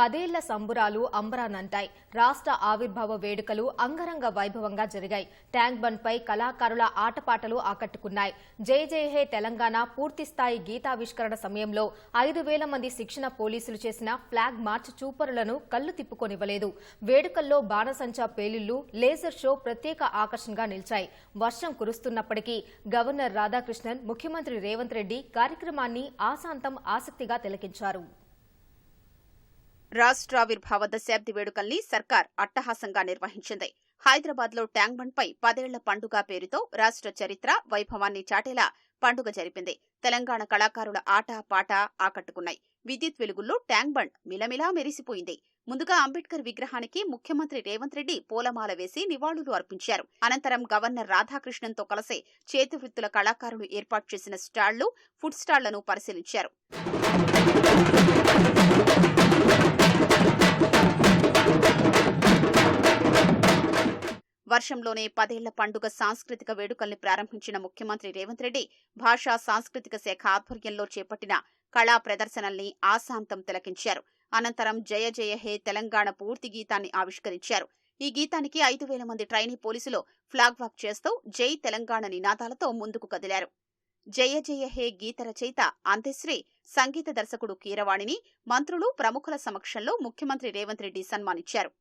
పదేళ్ళ సంబురాలు అంబరానంటాయి. రాష్ట్ర ఆవిర్భావ వేడుకలు అంగరంగ వైభవంగా జరిగాయి. ట్యాంక్ బండ్పై కళాకారుల ఆటపాటలు ఆకట్టుకున్నాయి. జై జై హే తెలంగాణ పూర్తిస్థాయి గీతావిష్కరణ సమయంలో ఐదు వేల మంది శిక్షణ పోలీసులు చేసిన ఫ్లాగ్ మార్చ్ చూపరులను కళ్ళు తిప్పుకొనివ్వలేదు. వేడుకల్లో బాణసంచా పేలుళ్ళు లేజర్ షో ప్రత్యేక ఆకర్షణగా నిలిచాయి. వర్షం కురుస్తున్నప్పటికీ గవర్నర్ రాధాకృష్ణన్ ముఖ్యమంత్రి రేవంత్ రెడ్డి కార్యక్రమాన్ని ఆశాంతం ఆసక్తిగా తిలకించారు. రాష్ట్రావిర్భావ దశాబ్ది వేడుకల్ని సర్కార్ అట్టహాసంగా నిర్వహించింది. హైదరాబాద్లో ట్యాంక్ బండ్ పై పదేళ్ళ పండుగ పేరుతో రాష్ట్ర చరిత్ర వైభవాన్ని చాటేలా పండుగ జరిపింది. తెలంగాణ కళాకారుల ఆట పాట ఆకట్టుకున్నాయి. విద్యుత్ వెలుగుల్లో ట్యాంక్ బండ్ మిలమిలా మెరిసిపోయింది. ముందుగా అంబేద్కర్ విగ్రహానికి ముఖ్యమంత్రి రేవంత్ రెడ్డి పూలమాల వేసి నివాళులు అర్పించారు. అనంతరం గవర్నర్ రాధాకృష్ణన్తో కలిసి చేతివృత్తుల కళాకారులు ఏర్పాటు చేసిన స్టాళ్ళు ఫుడ్ స్టాళ్ళను పరిశీలించారు. వర్షంలోనే పదేళ్ళ పండుగ సాంస్కృతిక వేడుకల్ని ప్రారంభించిన ముఖ్యమంత్రి రేవంత్ రెడ్డి భాషా సాంస్కృతిక శాఖ ఆధ్వర్యంలో చేపట్టిన కళా ప్రదర్శనల్ని ఆశాంతం తిలకించారు. అనంతరం జయ జయ హే తెలంగాణ పూర్తి గీతాన్ని ఆవిష్కరించారు. ఈ గీతానికి ఐదు వేల మంది ట్రైనీ పోలీసులు ఫ్లాగ్ వాక్ చేస్తూ జై తెలంగాణ నినాదాలతో ముందుకు కదిలారు. జయ జయ హే గీత రచయిత అంత్యశ్రీ సంగీత దర్శకుడు కీరవాణిని మంత్రులు ప్రముఖుల సమక్షంలో ముఖ్యమంత్రి రేవంత్ రెడ్డి సన్మానించారు.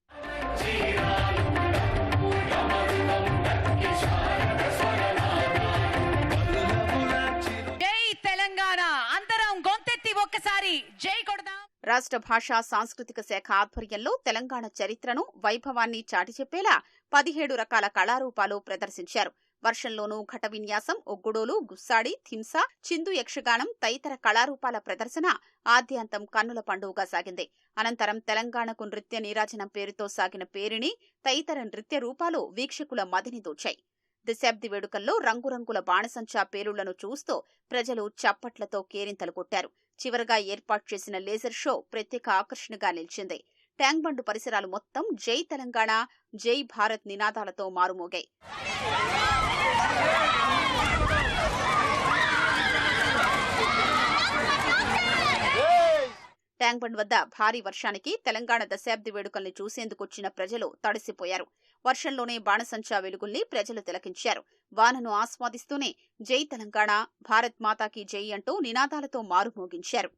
రాష్ట్ర భాషా సాంస్కృతిక శాఖ ఆధ్వర్యంలో తెలంగాణ చరిత్రను వైభవాన్ని చాటిచెప్పేలా పదిహేడు రకాల కళారూపాలు ప్రదర్శించారు. వర్షంలోనూ ఘట విన్యాసం ఒగ్గుడోలు గుస్సాడి థింస చిందు యక్షగానం తదితర కళారూపాల ప్రదర్శన ఆద్యాంతం కన్నుల పండుగగా సాగింది. అనంతరం తెలంగాణకు నృత్య నీరాజనం పేరుతో సాగిన పేరిణి తదితర నృత్య రూపాలు వీక్షకుల మదిని దోచాయి దశాబ్ది వేడుకల్లో రంగురంగుల బాణసంచా పేలుళ్ళను చూస్తూ ప్రజలు చప్పట్లతో కేరింతలు కొట్టారు. చివరగా ఏర్పాటు చేసిన లేజర్ షో ప్రత్యేక ఆకర్షణగా నిలిచింది. ట్యాంక్ బండు పరిసరాలు మొత్తం జై తెలంగాణ జై భారత్ నినాదాలతో మారుమోగాయి. ట్యాంక్ బండ్ వద్ద భారీ వర్షానికి తెలంగాణ దశాబ్ది వేడుకల్ని చూసేందుకొచ్చిన ప్రజలు తడిసిపోయారు. వర్షంలోనే బాణసంచా వెలుగుల్ని ప్రజలు తిలకించారు. వానను ఆస్వాదిస్తూనే జై తెలంగాణ భారత్ మాతాకి జై అంటూ నినాదాలతో మారుమోగించారు.